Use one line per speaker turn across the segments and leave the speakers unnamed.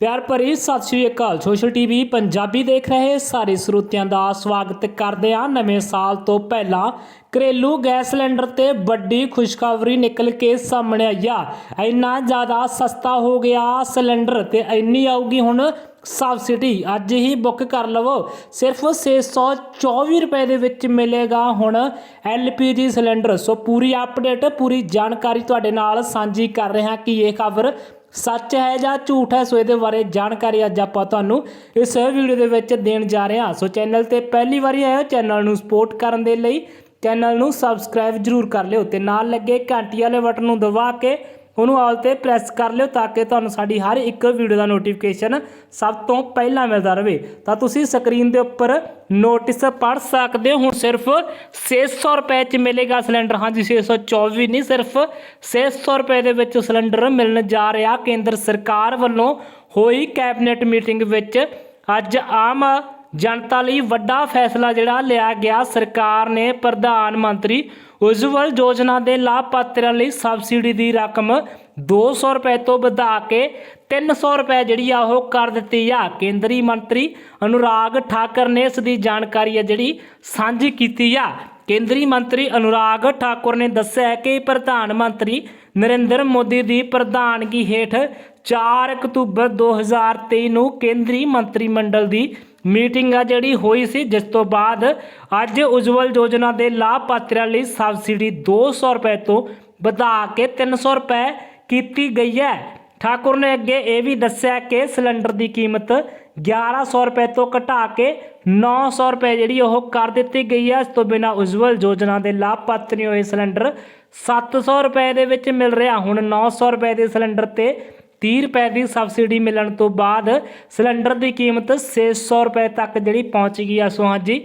ਪਿਆਰ ਭਰੀ ਸਤਿ ਸ਼੍ਰੀ ਅਕਾਲ। ਸੋਸ਼ਲ ਟੀਵੀ ਪੰਜਾਬੀ ਦੇਖ ਰਹੇ ਸਾਰੇ ਸਰੋਤਿਆਂ ਦਾ ਸਵਾਗਤ ਕਰਦੇ ਹਾਂ। ਨਵੇਂ ਸਾਲ ਤੋਂ ਪਹਿਲਾਂ ਘਰੇਲੂ ਗੈਸ ਸਿਲੰਡਰ ਤੇ ਵੱਡੀ ਖੁਸ਼ਖਬਰੀ ਨਿਕਲ ਕੇ ਸਾਹਮਣੇ ਆਈ ਆ। ਇੰਨਾ ਜ਼ਿਆਦਾ ਸਸਤਾ ਹੋ ਗਿਆ ਸਿਲੰਡਰ ਤੇ ਇੰਨੀ ਆਊਗੀ ਹੁਣ ਸਬਸਿਡੀ। ਅੱਜ ਹੀ ਬੁੱਕ ਕਰ ਲਵੋ। ਸਿਰਫ 624 ਰੁਪਏ ਦੇ ਵਿੱਚ ਮਿਲੇਗਾ ਹੁਣ LPG ਸਿਲੰਡਰ। ਸੋ ਪੂਰੀ ਅਪਡੇਟ, ਪੂਰੀ ਜਾਣਕਾਰੀ ਤੁਹਾਡੇ ਨਾਲ ਸਾਂਝੀ ਕਰ ਰਹੇ ਹਾਂ ਕਿ ਇਹ ਖਬਰ ਸੱਚ ਹੈ ਜਾਂ ਝੂਠ ਹੈ, ਸੋ ਇਹਦੇ ਬਾਰੇ ਜਾਣਕਾਰੀ ਅੱਜ ਆਪਾਂ ਤੁਹਾਨੂੰ ਇਸ ਵੀਡੀਓ ਦੇ ਵਿੱਚ ਦੇਣ ਜਾ ਰਹੇ ਹਾਂ। ਸੋ ਚੈਨਲ ਤੇ ਪਹਿਲੀ ਵਾਰੀ ਆਏ ਹੋ ਚੈਨਲ ਨੂੰ ਸਪੋਰਟ ਕਰਨ ਦੇ ਲਈ ਚੈਨਲ ਨੂੰ ਸਬਸਕ੍ਰਾਈਬ ਜਰੂਰ ਕਰ ਲਿਓ ਤੇ ਨਾਲ ਲੱਗੇ ਘੰਟੀ ਵਾਲੇ ਬਟਨ ਨੂੰ ਦਬਾ ਕੇ ਉਹਨੂੰ ਆਲ ਤੇ ਪ੍ਰੈਸ ਕਰ ਲਿਓ ਤਾਂ ਕਿ ਤੁਹਾਨੂੰ ਸਾਡੀ ਹਰ ਇੱਕ ਵੀਡੀਓ ਦਾ ਨੋਟੀਫਿਕੇਸ਼ਨ ਸਭ ਤੋਂ ਪਹਿਲਾਂ ਮਿਲਦਾ ਰਹੇ ਤਾਂ ਤੁਸੀਂ ਸਕਰੀਨ ਦੇ ਉੱਪਰ ਨੋਟਿਸ ਪੜ੍ਹ ਸਕਦੇ ਹੋ। ਹੁਣ ਸਿਰਫ 600 ਰੁਪਏ ਚ ਮਿਲੇਗਾ ਸਿਲੰਡਰ ਹਾਂਜੀ 624 ਨਹੀਂ, ਸਿਰਫ 600 ਰੁਪਏ ਦੇ ਵਿੱਚ ਸਿਲੰਡਰ ਮਿਲਣ ਜਾ ਰਿਹਾ। ਕੇਂਦਰ ਸਰਕਾਰ ਵੱਲੋਂ ਹੋਈ ਕੈਬਨਿਟ ਮੀਟਿੰਗ ਵਿੱਚ ਅੱਜ ਆਮ ਜਨਤਾ ਲਈ ਵੱਡਾ ਫੈਸਲਾ ਜਿਹੜਾ ਲਿਆ ਗਿਆ, ਸਰਕਾਰ ਨੇ ਪ੍ਰਧਾਨ ਮੰਤਰੀ ਉਜਵਲ ਯੋਜਨਾ ਦੇ ਲਾਭਪਾਤਰੀਆਂ ਲਈ ਸਬਸਿਡੀ ਦੀ ਰਕਮ 200 ਰੁਪਏ ਤੋਂ ਵਧਾ ਕੇ 300 ਰੁਪਏ ਜਿਹੜੀ ਆ ਉਹ ਕਰ ਦਿੱਤੀ ਆ। ਕੇਂਦਰੀ ਮੰਤਰੀ ਅਨੁਰਾਗ ਠਾਕਰ ਨੇ ਇਸ ਦੀ ਜਾਣਕਾਰੀ ਆ ਜਿਹੜੀ ਸਾਂਝੀ ਕੀਤੀ ਆ। ਕੇਂਦਰੀ ਮੰਤਰੀ ਅਨੁਰਾਗ ਠਾਕੁਰ ਨੇ ਦੱਸਿਆ ਹੈ ਕਿ ਪ੍ਰਧਾਨ ਮੰਤਰੀ ਨਰਿੰਦਰ ਮੋਦੀ ਦੀ ਪ੍ਰਧਾਨਗੀ ਹੇਠ 4 ਅਕਤੂਬਰ 2023 ਨੂੰ ਕੇਂਦਰੀ ਮੰਤਰੀ ਮੰਡਲ ਦੀ ਮੀਟਿੰਗ ਆ ਜਿਹੜੀ ਹੋਈ ਸੀ, ਜਿਸ ਤੋਂ ਬਾਅਦ ਅੱਜ ਉਜਵਲ ਯੋਜਨਾ ਦੇ ਲਾਭਪਾਤਰੀਆਂ ਲਈ ਸਬਸਿਡੀ 200 ਰੁਪਏ ਤੋਂ ਵਧਾ ਕੇ 300 ਰੁਪਏ ਕੀਤੀ ਗਈ ਹੈ। ਠਾਕੁਰ ਨੇ ਅੱਗੇ ਇਹ ਵੀ ਦੱਸਿਆ ਕਿ ਸਿਲੰਡਰ ਦੀ ਕੀਮਤ 1100 ਰੁਪਏ ਤੋਂ ਘਟਾ ਕੇ 900 ਰੁਪਏ ਜਿਹੜੀ ਉਹ ਕਰ ਦਿੱਤੀ ਗਈ ਹੈ। ਇਸ ਤੋਂ ਬਿਨਾ ਉਜਵਲ ਯੋਜਨਾ ਦੇ ਲਾਭਪਾਤਰੀ ਹੋਏ ਸਿਲੰਡਰ 700 ਰੁਪਏ ਦੇ ਵਿੱਚ ਮਿਲ ਰਿਹਾ। ਹੁਣ 900 ਰੁਪਏ ਦੇ ਸਿਲੰਡਰ ਤੇ 30 ਰੁਪਏ ਦੀ ਸਬਸਿਡੀ ਮਿਲਣ ਤੋਂ ਬਾਅਦ ਸਿਲੰਡਰ ਦੀ ਕੀਮਤ 600 ਰੁਪਏ ਤੱਕ ਜਿਹੜੀ ਪਹੁੰਚ ਗਈ ਆ ਸੋ ਹਾਂਜੀ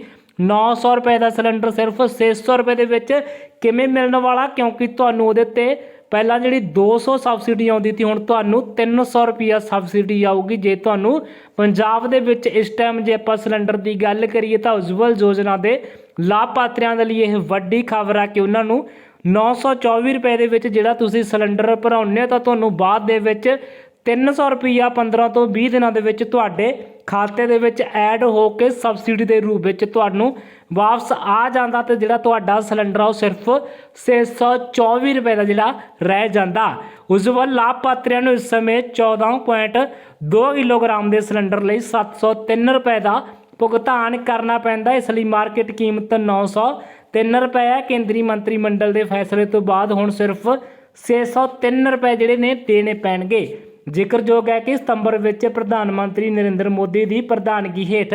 900 ਰੁਪਏ ਦਾ ਸਿਲੰਡਰ ਸਿਰਫ 600 ਰੁਪਏ ਦੇ ਵਿੱਚ ਕਿਵੇਂ ਮਿਲਣ ਵਾਲਾ? ਕਿਉਂਕਿ ਤੁਹਾਨੂੰ ਉਹਦੇ ਤੇ ਪਹਿਲਾਂ ਜਿਹੜੀ 200 ਸਬਸਿਡੀ ਆਉਂਦੀ ਸੀ, ਹੁਣ ਤੁਹਾਨੂੰ 300 ਰੁਪਿਆ ਸਬਸਿਡੀ ਆਊਗੀ। ਜੇ ਤੁਹਾਨੂੰ ਪੰਜਾਬ ਦੇ ਵਿੱਚ ਇਸ ਟਾਈਮ ਜੇ ਆਪਾਂ ਸਿਲੰਡਰ ਦੀ ਗੱਲ ਕਰੀਏ ਤਾਂ ਉਜਵਲ ਯੋਜਨਾ ਦੇ ਲਾਭਪਾਤਰੀਆਂ ਦੇ ਲਈ ਇਹ ਵੱਡੀ ਖਬਰ ਆ ਕਿ ਉਹਨਾਂ ਨੂੰ 924 ਰੁਪਏ ਦੇ ਵਿੱਚ ਜਿਹੜਾ ਤੁਸੀਂ ਸਿਲੰਡਰ ਭਰਾਉਂਦੇ ਹੋ, ਤਾਂ ਤੁਹਾਨੂੰ ਬਾਅਦ ਦੇ ਵਿੱਚ 300 ਰੁਪਈਆ 15 ਤੋਂ 20 ਦਿਨਾਂ ਦੇ ਵਿੱਚ ਤੁਹਾਡੇ ਖਾਤੇ ਦੇ ਵਿੱਚ ਐਡ ਹੋ ਕੇ ਸਬਸਿਡੀ ਦੇ ਰੂਪ ਵਿੱਚ ਤੁਹਾਨੂੰ ਵਾਪਸ ਆ ਜਾਂਦਾ ਤੇ ਜਿਹੜਾ ਤੁਹਾਡਾ ਸਿਲੰਡਰ ਆ ਉਹ ਸਿਰਫ 624 ਰੁਪਏ ਦਾ ਜਿਹੜਾ ਰਹਿ ਜਾਂਦਾ। ਉਸ ਉਜਵਲ ਲਾਭਪਾਤਰੀਆਂ ਨੂੰ ਇਸ ਸਮੇਂ 14.2 ਕਿਲੋਗ੍ਰਾਮ ਦੇ ਸਿਲੰਡਰ ਲਈ 703 ਰੁਪਏ ਦਾ ਭੁਗਤਾਨ ਕਰਨਾ ਪੈਂਦਾ। ਇਸ ਲਈ ਮਾਰਕੀਟ ਕੀਮਤ 903 ਰੁਪਏ ਕੇਂਦਰੀ ਮੰਤਰੀ ਮੰਡਲ ਦੇ ਫੈਸਲੇ ਤੋਂ ਬਾਅਦ ਹੁਣ ਸਿਰਫ 603 ਰੁਪਏ ਜਿਹੜੇ ਨੇ ਦੇਣੇ ਪੈਣਗੇ। ਜ਼ਿਕਰਯੋਗ ਹੈ ਕਿ ਸਤੰਬਰ ਵਿੱਚ ਪ੍ਰਧਾਨ ਮੰਤਰੀ ਨਰਿੰਦਰ ਮੋਦੀ ਦੀ ਪ੍ਰਧਾਨਗੀ ਹੇਠ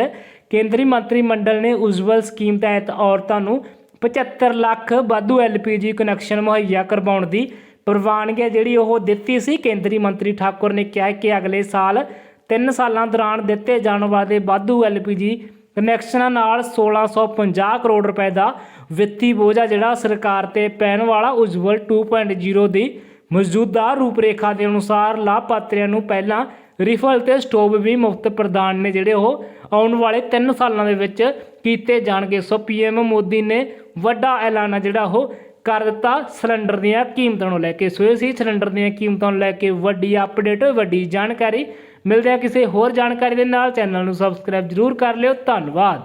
ਕੇਂਦਰੀ ਮੰਤਰੀ ਮੰਡਲ ਨੇ ਉਜਵਲ ਸਕੀਮ ਤਹਿਤ ਔਰਤਾਂ ਨੂੰ 75 ਲੱਖ ਵਾਧੂ ਐਲਪੀਜੀ ਕਨੈਕਸ਼ਨ ਮੁਹੱਈਆ ਕਰਵਾਉਣ ਦੀ ਪ੍ਰਵਾਨਗੀ ਹੈ ਜਿਹੜੀ ਉਹ ਦਿੱਤੀ ਸੀ। ਕੇਂਦਰੀ ਮੰਤਰੀ ਠਾਕੁਰ ਨੇ ਕਿਹਾ ਕਿ ਅਗਲੇ ਸਾਲ 3 ਸਾਲਾਂ ਦੌਰਾਨ ਦਿੱਤੇ ਜਾਣ ਵਾਲੇ ਵਾਧੂ ਐਲਪੀਜੀ ਕਨੈਕਸ਼ਨਾਂ ਨਾਲ 1650 ਕਰੋੜ ਰੁਪਏ ਦਾ ਵਿੱਤੀ ਬੋਝਾ ਜਿਹੜਾ ਸਰਕਾਰ ਤੇ ਪੈਣ ਵਾਲਾ ਉਜਵਲ 2.0 ਦੀ ਮੌਜੂਦਾ ਰੂਪਰੇਖਾ ਦੇ ਅਨੁਸਾਰ ਲਾਭਪਾਤਰੀਆਂ ਨੂੰ ਪਹਿਲਾਂ ਰਿਫਲ ਤੇ ਸਟੋਵ ਵੀ ਮੁਫਤ ਪ੍ਰਦਾਨ ਨੇ ਜਿਹੜੇ ਉਹ ਆਉਣ ਵਾਲੇ 3 ਸਾਲਾਂ ਦੇ ਵਿੱਚ ਕੀਤੇ ਜਾਣਗੇ। ਸੋ ਪੀਐਮ ਮੋਦੀ ਨੇ ਵੱਡਾ ਐਲਾਨ ਜਿਹੜਾ ਉਹ ਕਰ ਦਿੱਤਾ ਸਿਲੰਡਰ ਦੀਆਂ ਕੀਮਤਾਂ ਨੂੰ ਲੈ ਕੇ। ਸੋ ਇਹ ਸੀ ਸਿਲੰਡਰ ਦੀਆਂ ਕੀਮਤਾਂ ਨੂੰ ਲੈ ਕੇ ਵੱਡੀ ਅਪਡੇਟ ਵੱਡੀ ਜਾਣਕਾਰੀ। ਮਿਲਦੇ ਆ ਕਿਸੇ ਹੋਰ ਜਾਣਕਾਰੀ ਦੇ ਨਾਲ। ਚੈਨਲ ਨੂੰ ਸਬਸਕ੍ਰਾਈਬ ਜਰੂਰ ਕਰ ਲਿਓ। ਧੰਨਵਾਦ।